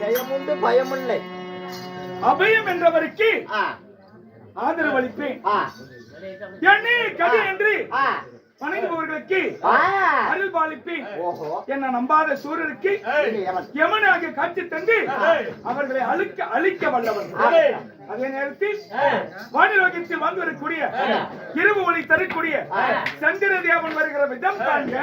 ஜெயமுண்டு பயமில்லை அபயம் என்றவருக்கு ஆ. ஆதரவு அளிப்பேன். ஆ. என்னே கதி என்று ஆ. அருள் பாலிப்பேன் ஓஹோ. என்ன நம்பாத எவன்? யமனாக காட்சி தந்து அவர்களை அழிக்க அழிக்க வல்லவன். அதே நேரத்தில் வானிலோகத்தில் வந்து வரக்கூடிய இரவு ஒளி தரக்கூடிய சந்திர தேவன் வருகிற விதம் காண்க.